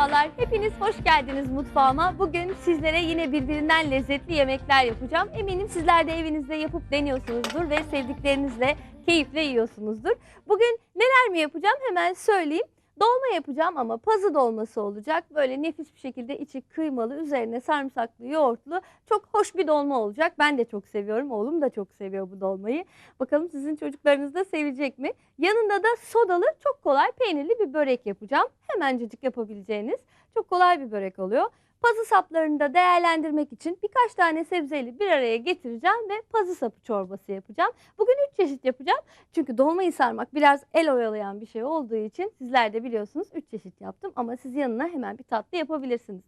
Merhabalar, hepiniz hoş geldiniz mutfağıma. Bugün sizlere yine birbirinden lezzetli yemekler yapacağım. Eminim sizler de evinizde yapıp deniyorsunuzdur ve sevdiklerinizle keyifle yiyorsunuzdur. Bugün neler mi yapacağım hemen söyleyeyim. Dolma yapacağım ama pazı dolması olacak. Böyle nefis bir şekilde içi kıymalı, üzerine sarımsaklı, yoğurtlu. Çok hoş bir dolma olacak. Ben de çok seviyorum. Oğlum da çok seviyor bu dolmayı. Bakalım sizin çocuklarınız da sevecek mi? Yanında da sodalı çok kolay peynirli bir börek yapacağım. Hemencecik yapabileceğiniz çok kolay bir börek oluyor. Pazı saplarını da değerlendirmek için birkaç tane sebzeyle bir araya getireceğim ve pazı sapı çorbası yapacağım. Bugün üç çeşit yapacağım. Çünkü dolmayı sarmak biraz el oyalayan bir şey olduğu için sizler de biliyorsunuz üç çeşit yaptım. Ama siz yanına hemen bir tatlı yapabilirsiniz.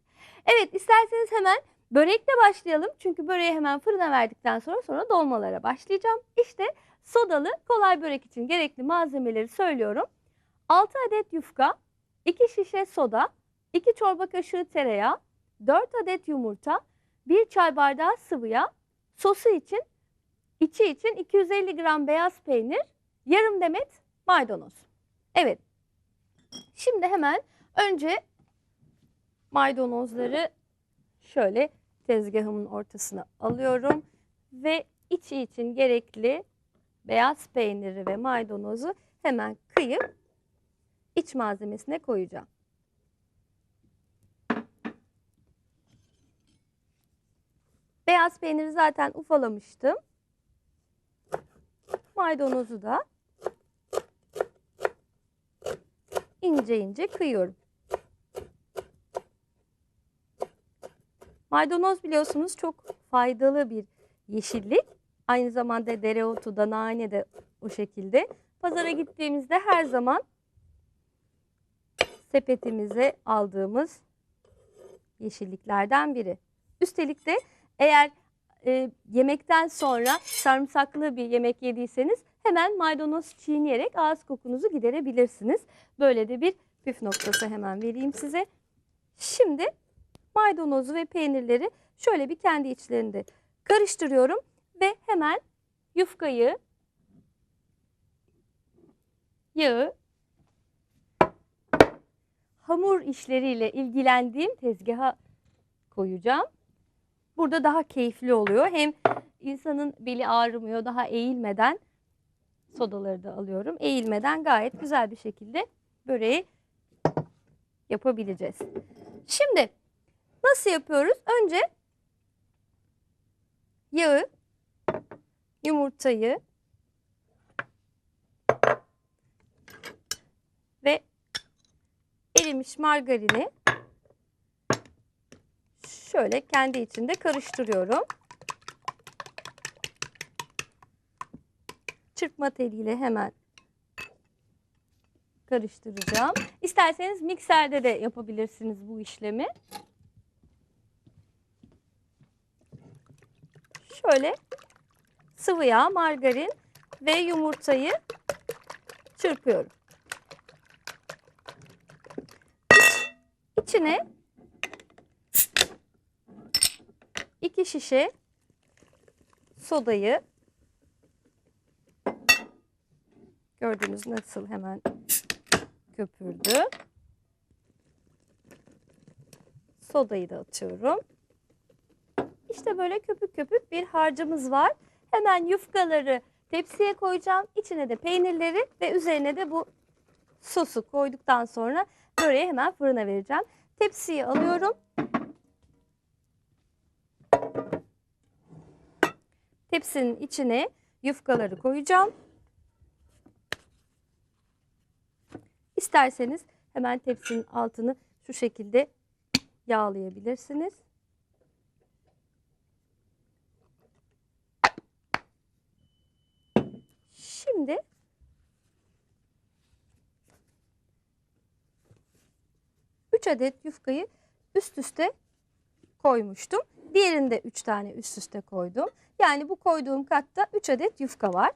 Evet isterseniz hemen börekle başlayalım. Çünkü böreği hemen fırına verdikten sonra sonra dolmalara başlayacağım. İşte sodalı kolay börek için gerekli malzemeleri söylüyorum. 6 adet yufka, 2 şişe soda, 2 çorba kaşığı tereyağı, 4 adet yumurta, 1 çay bardağı sıvı yağ, sosu için, içi için 250 gram beyaz peynir, yarım demet maydanoz. Evet. Şimdi hemen önce maydanozları şöyle tezgahımın ortasına alıyorum ve içi için gerekli beyaz peyniri ve maydanozu hemen kıyıp iç malzemesine koyacağım. Beyaz peyniri zaten ufalamıştım. Maydanozu da ince ince kıyıyorum. Maydanoz biliyorsunuz çok faydalı bir yeşillik. Aynı zamanda dereotu da nane de o şekilde. Pazara gittiğimizde her zaman sepetimize aldığımız yeşilliklerden biri. Üstelik de eğer e, yemekten sonra sarımsaklı bir yemek yediyseniz hemen maydanoz çiğneyerek ağız kokunuzu giderebilirsiniz. Böyle de bir püf noktası hemen vereyim size. Şimdi maydanozu ve peynirleri şöyle bir kendi içlerinde karıştırıyorum ve hemen yufkayı, yağı, hamur işleriyle ilgilendiğim tezgaha koyacağım. Burada daha keyifli oluyor. Hem insanın beli ağrımıyor, daha eğilmeden sodaları da alıyorum. Eğilmeden gayet güzel bir şekilde böreği yapabileceğiz. Şimdi nasıl yapıyoruz? Önce yağı, yumurtayı ve erimiş margarini şöyle kendi içinde karıştırıyorum. Çırpma teliyle hemen karıştıracağım. İsterseniz mikserde de yapabilirsiniz bu işlemi. Şöyle sıvı yağ, margarin ve yumurtayı çırpıyorum. İçine iki şişe sodayı gördüğünüz nasıl hemen köpürdü. Sodayı da atıyorum. İşte böyle köpük köpük bir harcımız var. Hemen yufkaları tepsiye koyacağım. İçine de peynirleri ve üzerine de bu sosu koyduktan sonra böreği hemen fırına vereceğim. Tepsiyi alıyorum. Tepsinin içine yufkaları koyacağım. İsterseniz hemen tepsinin altını şu şekilde yağlayabilirsiniz. Şimdi üç adet yufkayı üst üste koymuştum. Diğerinde 3 tane üst üste koydum. Yani bu koyduğum katta 3 adet yufka var.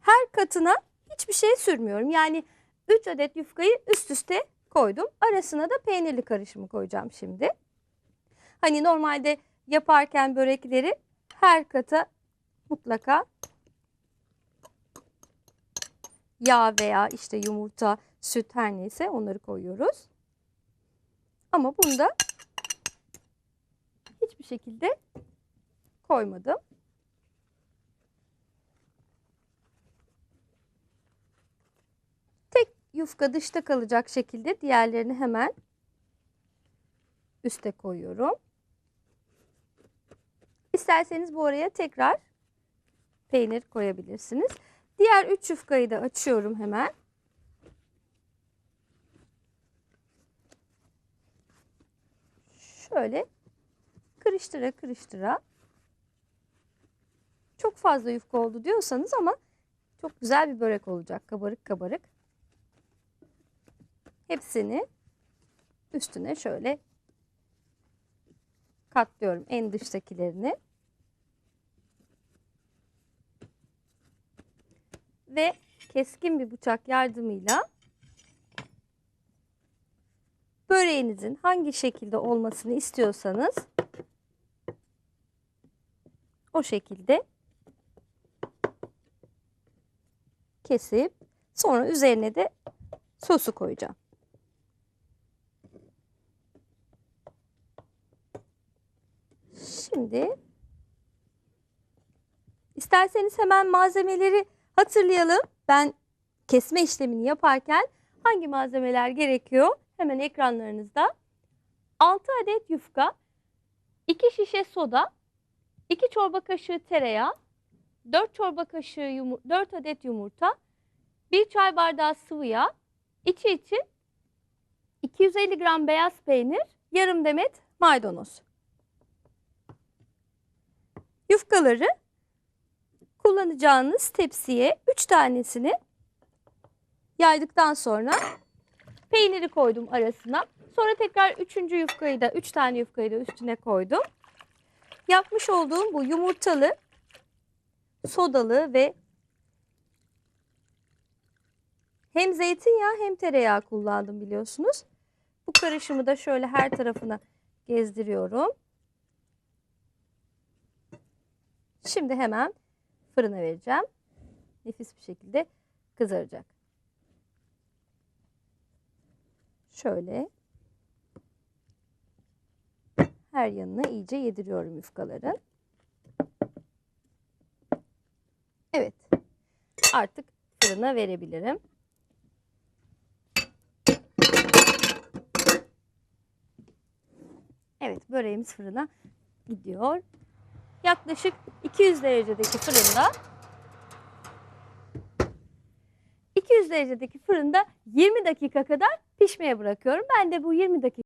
Her katına hiçbir şey sürmüyorum. Yani 3 adet yufkayı üst üste koydum. Arasına da peynirli karışımı koyacağım şimdi. Hani normalde yaparken börekleri her kata mutlaka yağ veya işte yumurta, süt her neyse onları koyuyoruz. Ama bunda hiçbir şekilde koymadım. Tek yufka dışta kalacak şekilde diğerlerini hemen üste koyuyorum. İsterseniz bu araya tekrar peynir koyabilirsiniz. Diğer 3 yufkayı da açıyorum hemen. Şöyle kırıştıra kırıştıra. Çok fazla yufka oldu diyorsanız ama çok güzel bir börek olacak. Kabarık kabarık. Hepsini üstüne şöyle katlıyorum en dıştakilerini. Ve keskin bir bıçak yardımıyla böreğinizin hangi şekilde olmasını istiyorsanız o şekilde kesip sonra üzerine de sosu koyacağım. Şimdi isterseniz hemen malzemeleri hatırlayalım. Ben kesme işlemini yaparken hangi malzemeler gerekiyor? Hemen ekranlarınızda. 6 adet yufka, 2 şişe soda, 2 çorba kaşığı tereyağı, 4 çorba kaşığı yumu 4 adet yumurta, 1 çay bardağı sıvı yağ, içi için 250 gram beyaz peynir, yarım demet maydanoz. Yufkaları kullanacağınız tepsiye 3 tanesini yaydıktan sonra peyniri koydum arasına. Sonra tekrar üçüncü yufkayı da 3 tane yufkayı da üstüne koydum. Yapmış olduğum bu yumurtalı, sodalı ve hem zeytinyağı hem tereyağı kullandım biliyorsunuz. Bu karışımı da şöyle her tarafına gezdiriyorum. Şimdi hemen fırına vereceğim. Nefis bir şekilde kızaracak. Şöyle her yanına iyice yediriyorum yufkaların. Evet. Artık fırına verebilirim. Evet, böreğimiz fırına gidiyor. Yaklaşık 200 derecedeki fırında derecedeki fırında 20 dakika kadar pişmeye bırakıyorum. Ben de bu 20 dakika